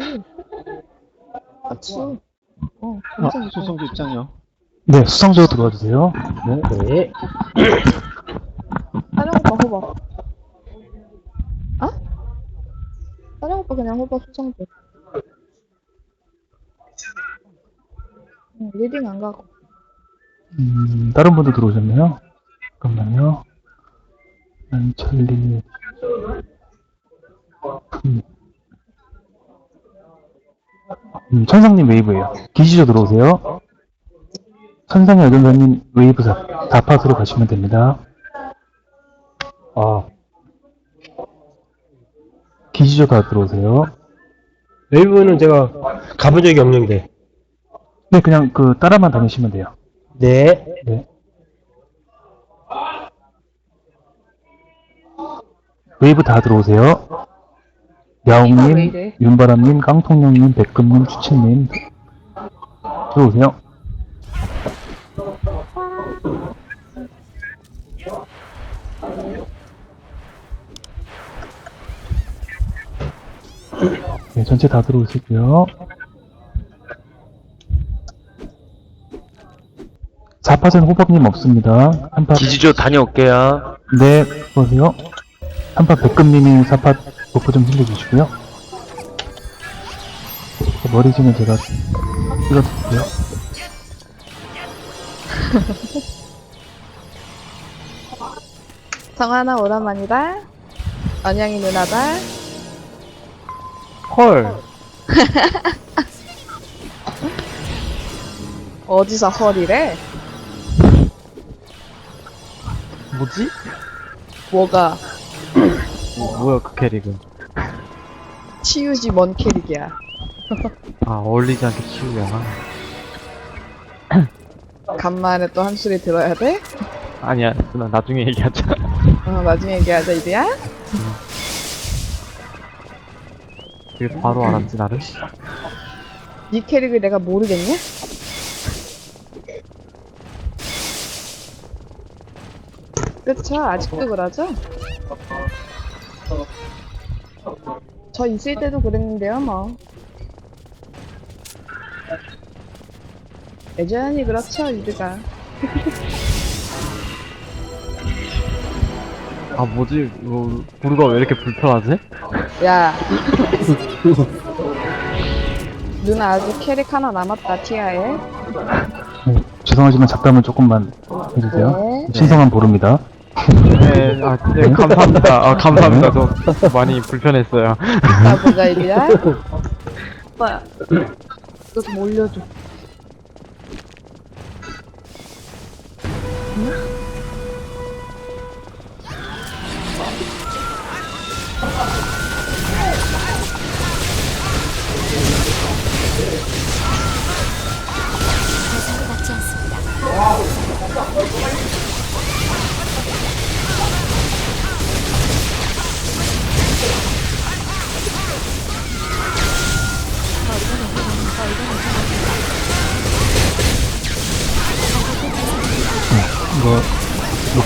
여기. 같이. 어, 아. 수성조 입장이요. 네, 수상조 들어와 주세요. 네. 네. 사령 오빠 호박. 아? 사령 오빠 그냥 호박 수성조. 응, 리딩 안 가고. 음, 다른 분도 들어오셨네요. 잠깐만요. 안철리. 음, 천상님 웨이브예요. 기시조 들어오세요. 천상의 여전사님 웨이브 4, 4팟으로 가시면 됩니다. 아, 기시조 다 들어오세요. 웨이브는 제가 가본 적이 없는데. 네, 그냥 그 따라만 다니시면 돼요. 네. 네. 웨이브 다 들어오세요. 야옹님, 이래? 윤바람님, 깡통령님, 백금님, 추친님 들어오세요. 네, 전체 다 들어오시고요. 4팟은 호박님 없습니다. 3팟 기지조 다녀올게요. 네, 보세요. 3팟 백금님이 4팟 버프 좀 힘내주시고요. 머리지는 제가 찍어드릴게요. 정하나 오랜만이다. 언양이 누나다. 헐. 어디서 헐이래? 뭐지? 뭐가 뭐, 뭐야, 그 캐릭은. 치유지 뭔 캐릭이야. 아, 어울리지 않게 치우려나? 간만에 또 한 소리 들어야 돼? 아니야, 누나 나중에 얘기하자. 어, 나중에 얘기하자, 이리야. 그게 바로 알았지, 나를? 이 캐릭을 내가 모르겠냐? 그쵸? 아직도 그러죠? 저 있을 때도 그랬는데요, 뭐. 여전히 그렇죠, 이드가. 아, 뭐지? 이거, 부르가 왜 이렇게 불편하지? 야. 누나 아직 캐릭 하나 남았다, 티아에. 네, 죄송하지만 잡담을 조금만 해주세요. 네. 신성한 보릅니다. 네, 아, 네, 감사합니다. 아, 감사합니다. 저 많이 불편했어요. 자, 보자, 이리야. 오빠, 이거 좀 올려줘. 대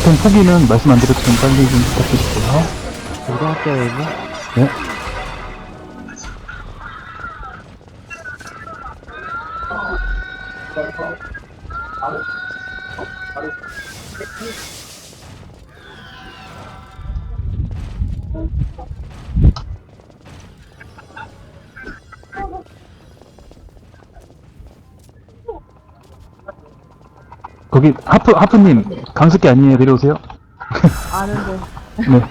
녹턴 포기는 말씀 안 드렸지만 빨리 좀 부탁드릴게요. 고등학교 얘기? 네. 거기 하프 하프님 강습기 아니에요 내려오세요. 아는데. 네.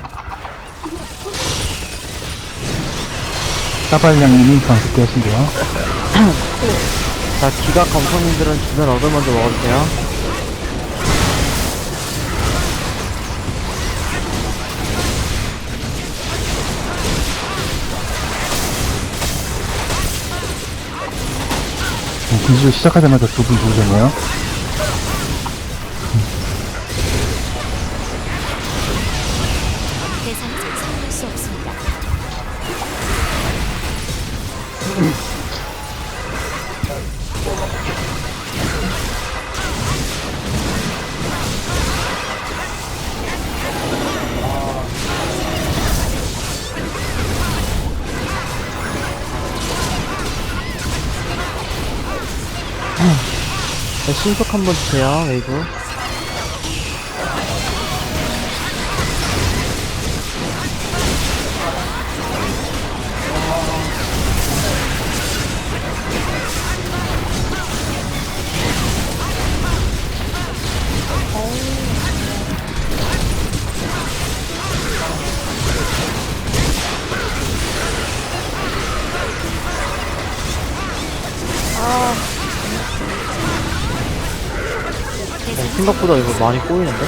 까발량님이 강습기 하신대요. 자, 기각 검성님들은 주변 얻어 먼저 먹어주세요. 기술 시작하자마자 두 분 들어오셨네요. 네, 신속 한번 주세요, 웨이브. 어, 생각보다 이거 많이 꼬이는데?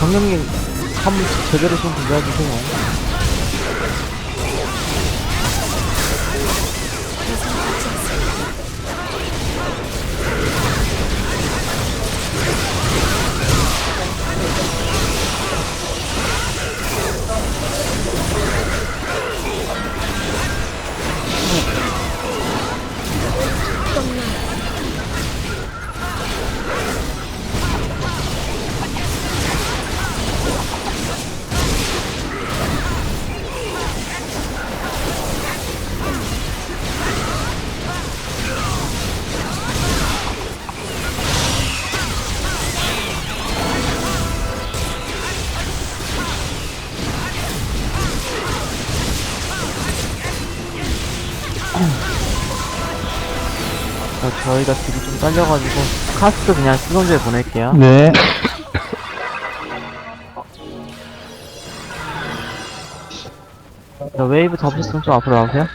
강령님, 한번 제대로 좀 준비해주세요. 저희가 딜이 좀 딸려가지고, 카스트 그냥 수성주에 보낼게요. 네. 자, 웨이브 잡으셨으면 좀 앞으로 나오세요.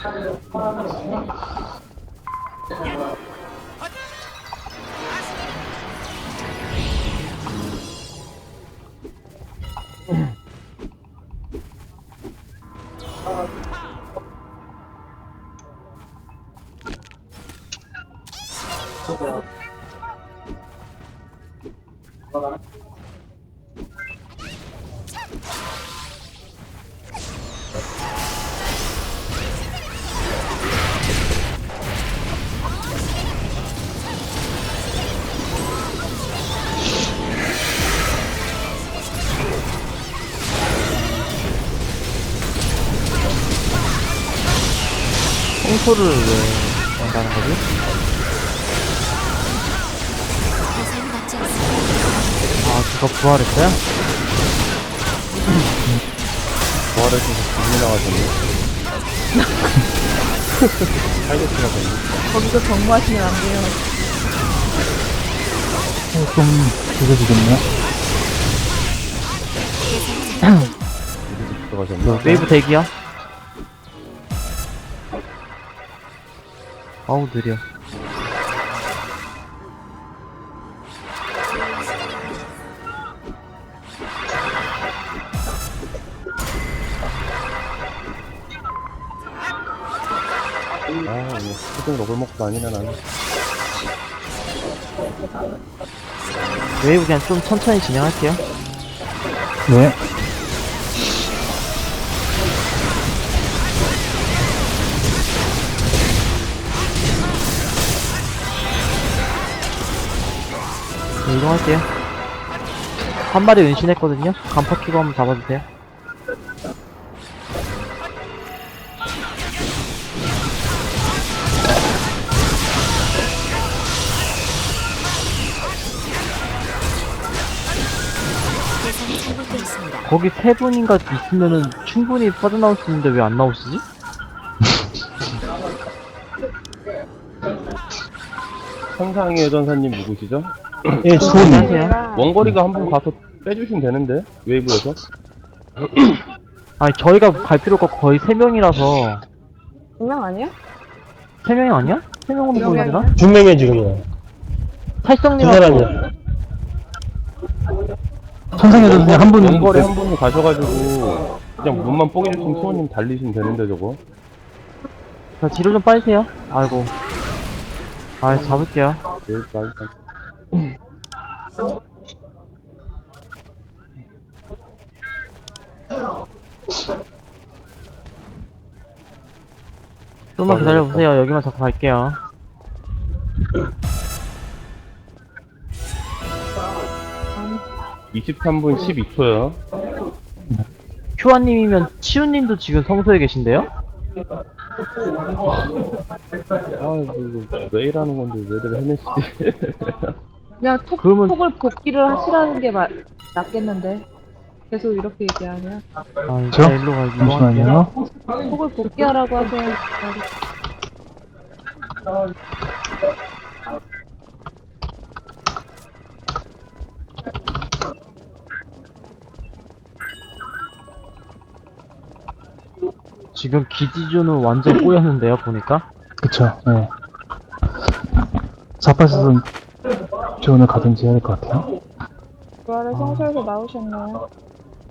청소를 왜 한다는 거지? 아, 그거 부활했어요? 부활해서 기분이 나가졌네. 팔겠지가 됐네. 거기서 정모하시면 안 돼요. 어, 좀. 대상이 잘못된 들어가셨네. 웨이브 대기야? 아우, 느려. 아, 이거 수중 먹을 먹고 아니네, 나는. 웨이브 그냥 좀 천천히 진행할게요. 네. 이동할게요. 한 마리 은신했거든요? 간파 키고 한번 잡아주세요. 거기 세 분인가 있으면은 충분히 빠져나올 수 있는데 왜 안 나오시지? 상상의 여전사님 누구시죠? 예, 수호님. 안녕하세요. 원거리가 한 번 가서 빼주시면 되는데, 웨이브에서. 아니, 저희가 갈 필요가 거의 세 명이라서. 분명 아니야? 세 명이 아니야? 세 명으로 보여야 되나? 두 명이야 지금요. 두 살성님하고 사람이야. 전선이 한 분, 원거리 한 분이 가셔가지고, 그냥 문만 뽀개주시면 수호님 달리시면 되는데, 저거. 자, 뒤로 좀 빠지세요. 아이고. 아, 잡을게요. 웨이브가 일단. 좀만 기다려보세요. 여기만 잡고 갈게요. 이 23분 12초요. 큐아님이면 치우님도 지금 성소에 계신데요? 아, 이거 왜 이러는 건데 왜들 해냈지? 그냥 톡, 그러면- 톡을 복귀를 하시라는 게 마, 낫겠는데. 계속 이렇게 얘기하면. 아, 저? 일단 일로 가. 잠시만요. 톡을 복귀하라고 하세요. 지금 기지조는 완전 꼬였는데요, 보니까. 그쵸, 네. 사파스는 지원을 가든지 해야 될 것 같아요. 부활의 성소에서 나오셨나요?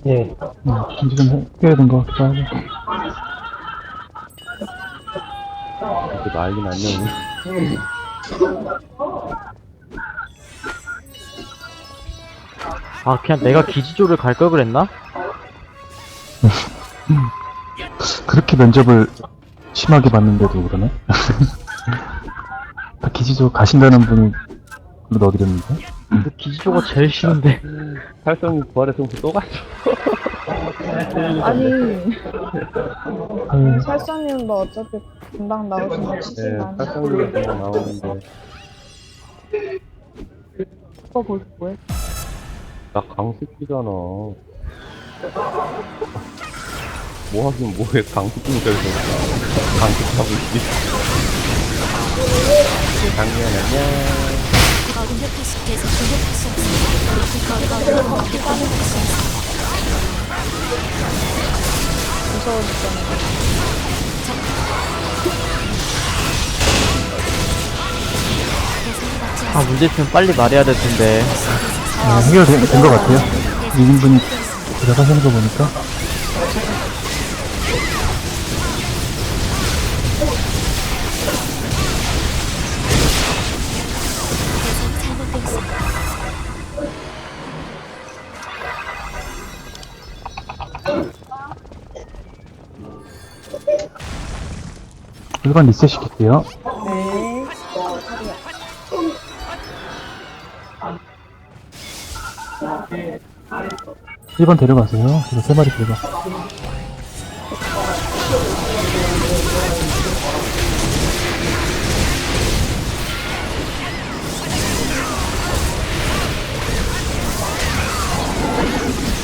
예. 음, 지금 해야 된것 같기도 하고. 이렇게 난리 났네. 아, 그냥 내가 기지조를 갈 걸 그랬나? 그렇게 면접을 심하게 봤는데도 그러네? 다 기지조 가신다는 분이 넣어드렸는데? 그 기지조가 제일 싫은데. 팔성이 부활의 성수 또 갔어. 아니, 아유, 살상님도 뭐 어차피 금방 나오시면 치지 네, 마. 팔성이가 금방 나오는데. 오빠 볼 뭐해? 나 강습기잖아. 뭐 하긴 뭐해, 강습기니까 그래서. 강습하고 있지. 작년 안녕. 아, 문제 있으면 빨리 말해야 될 텐데. 네, 해결된 것 같아요. 6인분이 들어가시는 거 보니까. 1번 리셋 시킬게요. 1번 데려가세요. 이거 3마리 데려가.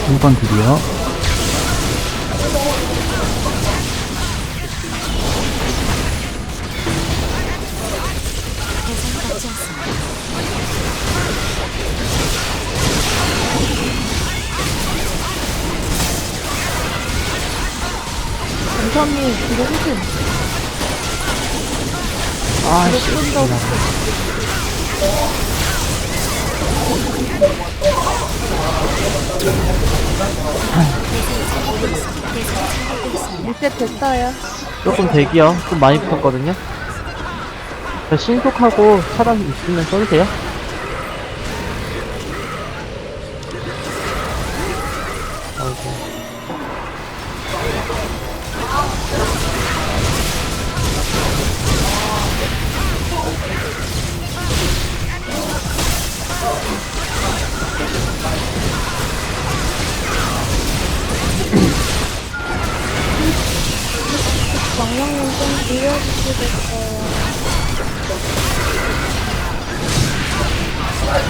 1번 드디어. 감사님, 이거 혹시 아, 씨. 리셋 됐어요. 조금 대기요. 좀 많이 붙었거든요. 자, 신속하고 차단 있으면 써주세요. 정령님 좀 빌려주시겠어요?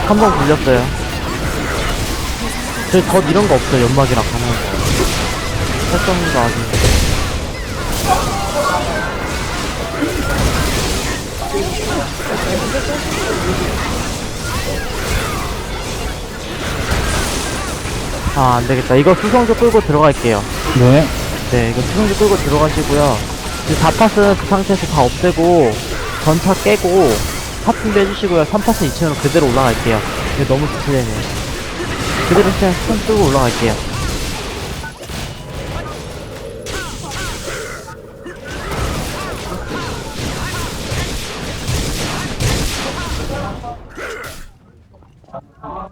한 번 굴렸어요. 저덧 이런 거 없어요. 연막이랑 가능한 거. 설정도 아직. 아, 안 되겠다. 이거 수성조 끌고 들어갈게요. 네. 네, 이거 수성조 끌고 들어가시고요. 이 4팟은 그 상태에서 다 없애고, 전차 깨고, 파충 빼주시고요. 3팟은 2층으로 그대로 올라갈게요. 이거 너무 지체되네. 그대로 그냥 수성 끌고 올라갈게요.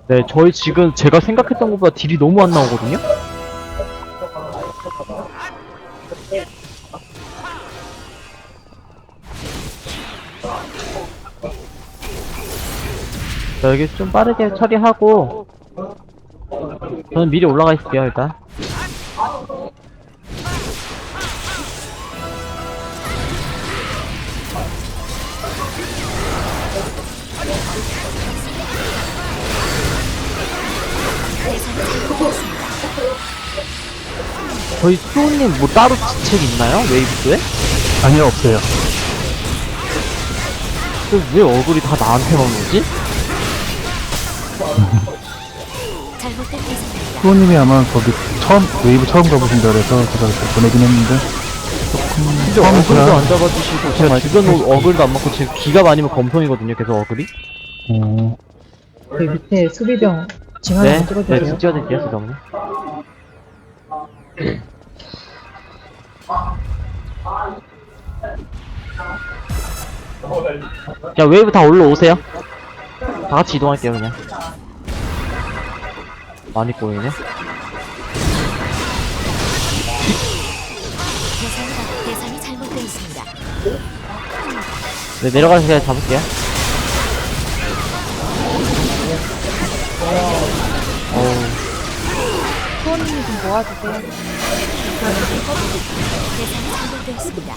네, 저희 지금 제가 생각했던 것보다 딜이 너무 안 나오거든요? 자 여기 좀 빠르게 처리하고 저는 미리 올라가 있을게요 일단 저희 수호님 뭐 따로 지책 있나요? 웨이브에? 아니요 없어요 그왜 얼굴이 다 나한테만 오지? 수호님이 아마 거기 처음, 웨이브 처음 가보신다 그래서 제가 이렇게 보내긴 했는데, 조금, 진짜 어글도 안 잡아주시고 제가 주변 어- 어글도 안 맞고 지금 기가 많으면 검성이거든요 계속 어글이. 어, 그 밑에 수비병 징 하나 네, 네 찍어주세요. 지금 찍어드릴게요 수정님 자 웨이브 다 올라오세요. 다 같이 이동할게요 그냥 많이 꼬이네 대상이, 대상이 잘못되어 있습니다. 네 내려가서 그냥 잡을게요 어우 수호님이 좀 모아주세요. 대상이 잘못되어 있습니다.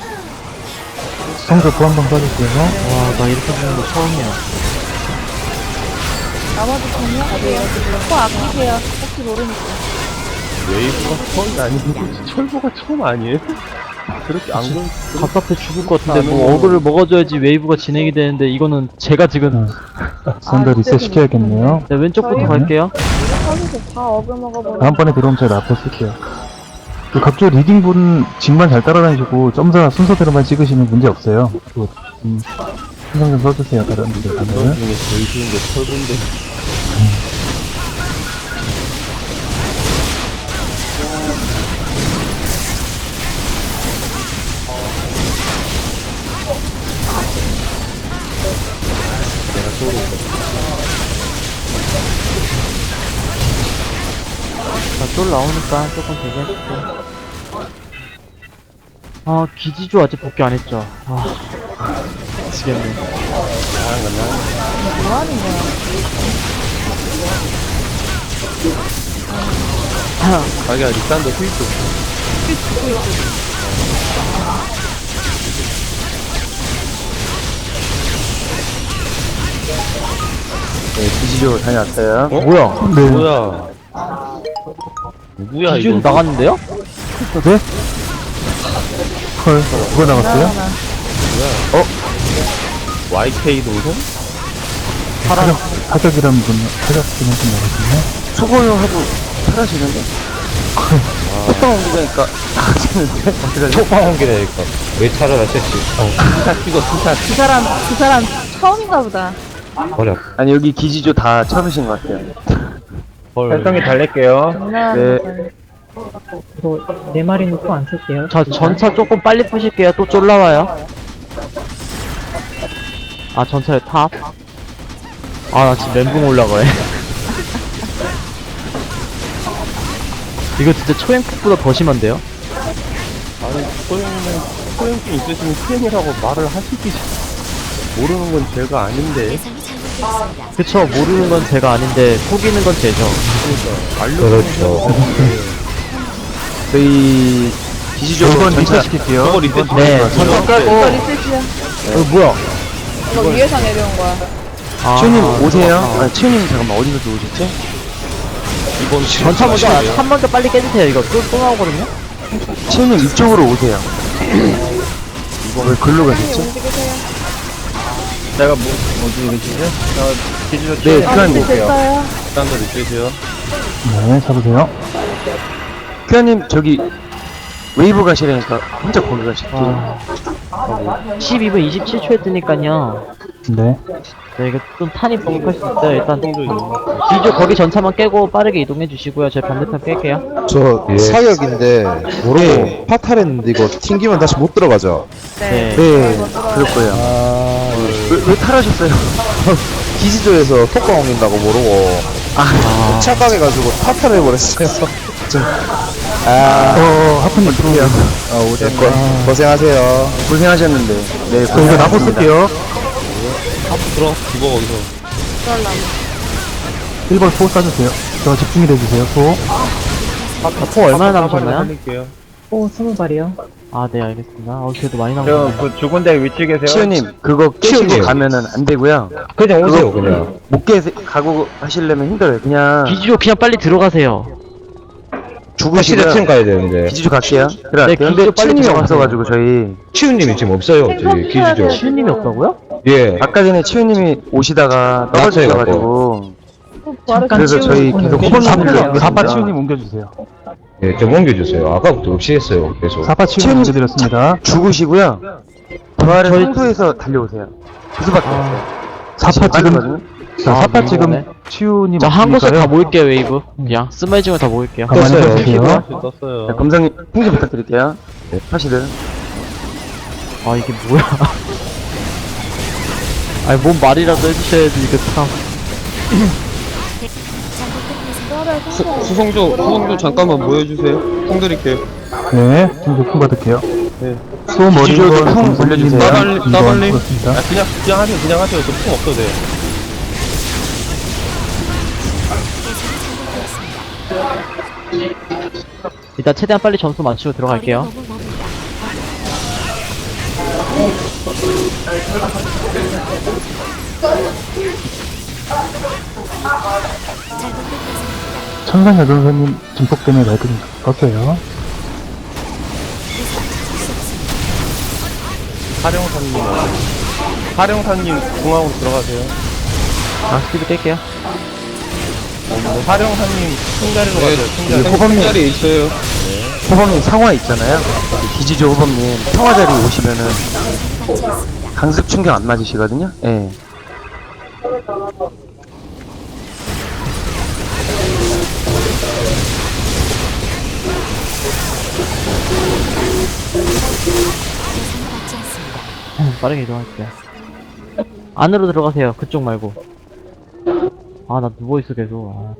수성조 부한방 빠질게요. 와 나 이렇게 보는 거 처음이야 나머지 정리하세요. 코 아끼세요. 혹시 모르니까. 웨이브가 처음이 아니고 철보가 처음 아니에요? 그렇게 안 그런 답답해 죽을 것 같은데 뭐 어글을 먹어줘야지 웨이브가 진행이 되는데 이거는 제가 지금 수성조 리셋 시켜야겠네요. 네, 왼쪽부터 저희- 갈게요 다 먹어버려. 다음번에 들어오면 제가 라퍼 쓸게요. 그 각종 리딩분 직만 잘 따라다니시고 점사 순서대로만 찍으시면 문제 없어요. 그, 음, 신경 좀 써주세요. 다른 분들 것 가면은. 중에 제일 쉬운 게 철보인데 자쫄 나오니까 조금 대기해줄게요 아 기지조 아직 복귀 안 했죠 아 미치겠네 뭐 하는 거야? 자기가 리산더 스위트 네, 기지조 다녀왔어요. 어? 뭐야 네. 뭐야 누구야 이거 나갔는데요? 네? 헐, 누가 나갔어요? YK 동생? 타격, 타격이라는 분, 타격이라는 분 나갔군요. 초보요 하고 사라지는데 호빵 옮기니까 나가시는데 초파 옮기라니까. 왜 차를 하셨지? 투사 찍어 투사 그 사람, 그 사람 처음인가 보다. 버려. 아니 여기 기지조 다 처음이신 것 같아요 헐 설정이 달랠게요. 장난하는 네. 걸. 이거 네 마리는 또안 쓸게요. 자 전차 조금 빨리 푸실게요 또 쫄라와요 아 전차의 탑? 아 나 지금 멘붕 올라가네 이거 진짜 초행폭보다 더 심한데요? 아니 소영이는 소영증 있으시면 TN이라고 말을 하시기 모르는 건 제가 아닌데. 그쵸 모르는 건 제가 아닌데 속이는 건 제죠 그러니까 알려주는 그렇죠. 저희 이번 전차 리셋 시킬게요. 저거 리셋 네. 전차 깔고 리셋이야. 어 뭐야 이거 위에서 내려온 거야. 아, 치우님 오세요 아, 아 치우님 잠깐만 어디서 들어오셨지? 이번 전차 먼저 한 먼저 빨리 깨주세요 이거 또, 또 나오거든요 치우님 이쪽으로 오세요 이거 왜 글로 빨리 가셨지? 움직이세요. 내가 뭐, 어디 계시죠? 저, 기지로 네 아, 큐아님 리셋 됐어요. 리산더 리셋이요 네, 잡으세요. 큐아님 저기 웨이브 가시라니까 혼자 거기 가셨지 아, 12분 27초에 뜨니까요 네. 네 이거 좀 탄이 부족할 수 있어요 일단 뒤쪽 거기 전차만 깨고 빠르게 이동해 주시고요 제 반대편 깰게요 저 예. 사격인데 모르고 네. 파탈했는데 이거 튕기면 다시 못 들어가죠. 네. 네 그럴 거예요 아, 왜, 왜 탈하셨어요? 기지조에서 톡방 옮긴다고 모르고 아, 착각해가지고 파탈 해버렸어요. 좀, 어, 아, 하프님 들어오세요. 어, 오전 고생하세요. 고생하셨는데 네 저 이거 나고 쓸게요. 하프 들어 죽어 거기서 1번 소 쏴주세요. 저 집중이 돼주세요, 소. 포 얼마나 남으셨나요? 살릴게요 오, 스무 발이요. 아 네 알겠습니다 어 그래도 많이 남으셨네요 저, 그 죽은 데 위치 계세요? 치우님 그거 깨시고 치우님. 가면은 안 되고요 그냥 오세요, 그냥. 못 깨, 가고 하시려면 힘들어요 그냥 기지로 그냥 빨리 들어가세요 죽으시고요. 팀 가야 되는데. 기지조 갈게요. 들어갈게요. 네, 근데 기지조 빨리 치우님이. 없어가지고 저희 치우님이 지금 없어요. 저기 기지조. 치유님이 없다고요? 예. 아까 전에 치우님이 오시다가 떨어지셔가지고 잠깐 그래서 저희 계속. 호번 사파. 사파 치우님 옮겨주세요. 예, 좀 옮겨주세요. 아까부터 없이 했어요. 계속. 사파 치우님 옮겨드렸습니다. 죽으시고요. 부활을 상소해서 달려오세요. 그 수밖에 없어요. 사파 지금, 빠지거든요. 자, 아, 사파. 지금 치우님 자, 한 곳에 다. 모일게요, 웨이브. 그냥, 스마이징을 다 모일게요. 가만히 떴어요. 계세요. 떴어요. 자, 검성님 풍지 부탁드릴게요. 네, 하시들. 아, 이게 뭐야. 아니, 뭔 말이라도 해주셔야지, 이거 참. 수, 수성조, 수성조 잠깐만 모여주세요. 성 드릴게요. 네, 좀 높은 받을게요. 네. 소 머리 쿵 올려주세요. 따발리, 따발리. 아, 그냥, 그냥 하세요. 그냥 하세요. 저풍 없어도 돼요. 일단 최대한 빨리 점수 맞추고 들어갈게요. 천상 여전사님 증폭 때문에 레드를 떴어요. 사령사님, 사령사님 중앙으로 들어가세요. 아, 스피드 깰게요. 네, 사령사님 승자리로 가세요. 승자리. 호범님, 자리에 있어요. 호범님 상화 있잖아요. 기지조 호범님 평화 자리 오시면은 강습 충격 안 맞으시거든요. 예. 빠르게 이동할게요. 안으로 들어가세요. 그쪽 말고. 아, 나 누워있어, 계속. 아.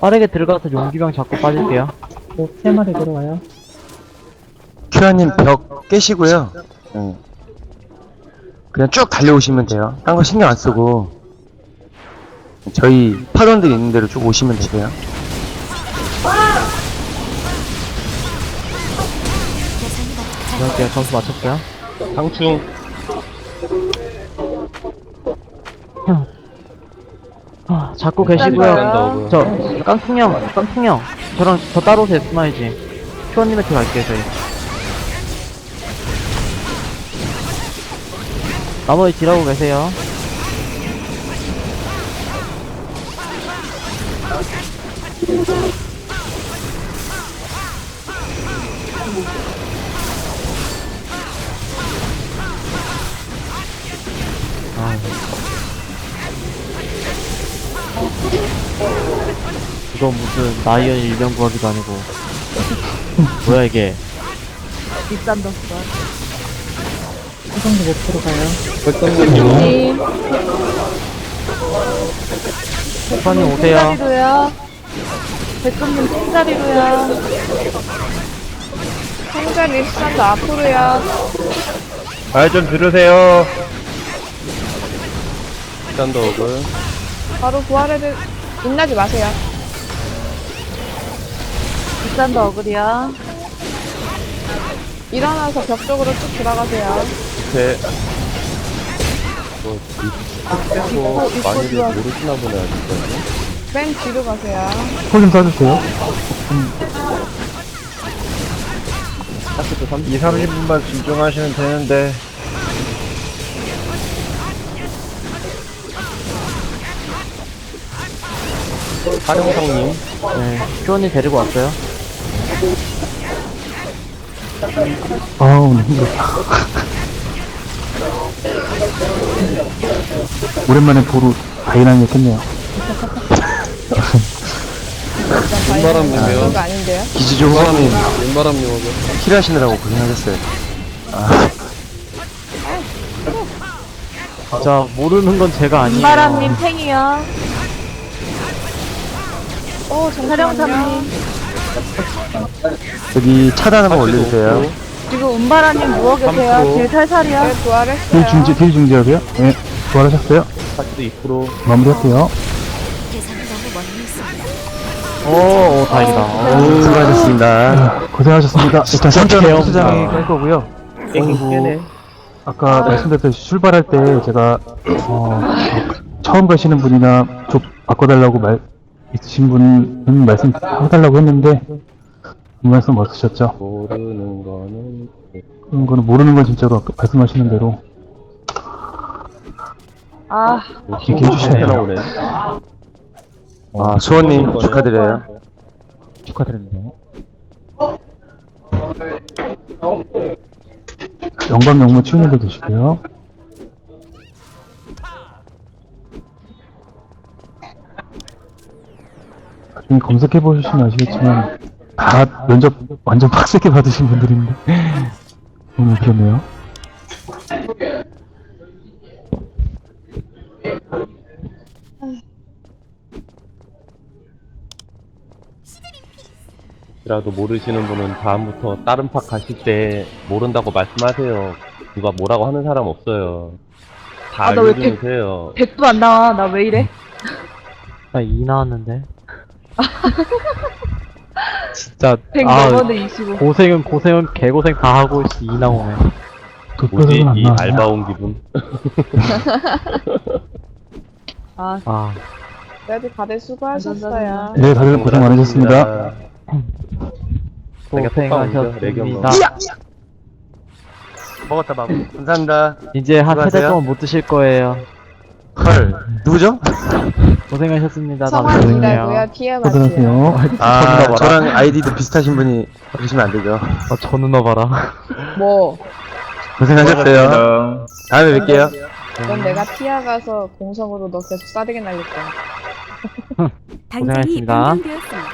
빠르게 들어가서 용기병 잡고 빠질게요. 뭐, 세 마리 들어와요. 큐아님 벽 깨시고요. 예. 그냥 쭉 달려오시면 돼요. 딴 거 신경 안 쓰고 저희 파던들 있는 대로 쭉 오시면 받지 들어갈게요. 점수 맞췄어요. 상충. 아, 잡고 계시고요. 네. 저, 깡통형, 깡통형. 저랑, 저 따로 오세요, 스마이지. 큐어님한테 갈게요, 저희. 나머지 딜하고 계세요. 이거 무슨 나이언 일병 구하기도 아니고 뭐야 이게 수성도 못 들어가요. 님, 선님 오세요 팀자리로요. 백금님 팀자리로요. 행자리 스탠드 앞으로요. 말좀 들으세요. 스탠드업을. 바로 부활해드, 빛나지 마세요. 스탠드 어글이요. 일어나서 벽 쪽으로 쭉 들어가세요. 밑에. 뭐, 뭐, 입고 많이들 들어와. 모르시나 보네, 아직까지. 맨 뒤로 가세요. 콜좀 써주세요. 2, 30분만 집중하시면 되는데. 사령사님. 네 큐어님 데리고 왔어요 아, 오늘 힘들었다. 오랜만에 도로 다이나믹 했네요. 윗바람님이요. 그거 아닌데요? 기지조 호범님 윗바람님하고. 킬하시느라고 고생하셨어요. 진짜 모르는 건 제가 아니에요 바람님 팽이요. 오, 정사령사님. 여기 차단 한번 올려주세요. 지금 운바라님 누워 계세요. 길 살살이요. 네, 부활했어요. 딜 중지, 딜 중지하고요. 네, 부활하셨어요. 파티도 2%. 마무리할게요. 대상이 너무 멀리 있습니다. 오, 오 다행이다 오. 수고하셨습니다. 네, 고생하셨습니다. 일단 선전 어떡해요? 수장이 아. 깔 거고요. 깨네. 아까 말씀드렸듯이 출발할 때 제가 어, 처음 가시는 분이나 좀 바꿔달라고 말, 있으신 분은 말씀해달라고 했는데, 이 말씀 없으셨죠? 모르는 거는 그런 거는 모르는 건 진짜로 아까 말씀하시는 대로 아, 얘기해 주셔야 돼요. 나오네. 아, 수원님 축하드려요. 축하드립니다. 영광 영무 치유님도 드시고요. 나중에 검색해 보시면 아시겠지만 다 면접 완전 빡세게 받으신 분들인데 너무 웃겼네요. 라도 모르시는 분은 다음부터 다른 파 가실 때 모른다고 말씀하세요. 누가 뭐라고 하는 사람 없어요. 다 아, 나왜 알려주면 돼요. 100도 안 나와. 나 왜 이래? 나 2 나왔는데. 진짜 100아 넘었는데 25. 고생은 고생은 개고생 다 하고 2 나오네. 뭐지 도표들은 안 이. 알바 온 기분? 아, 아 그래도 다들 수고하셨어요. 네, 다들 고생 많으셨습니다. 고생하셨습니다. 먹었다, 밥. 감사합니다. 이제 한세달 수고하세요. 동안 못 드실 거예요. 헐. 누구죠? 고생하셨습니다. 성환이라고요. 마세요. 고생하세요. 아, 저랑 아이디도 비슷하신 분이 그러시면 안 되죠. 아, 저 누나 봐라. 뭐, 고생하셨어요. 다음에 뵐게요. 넌 내가 티어 가서 공성으로 너 계속 싸대기 날릴 거야. 고생하셨습니다. 변경되었습니다.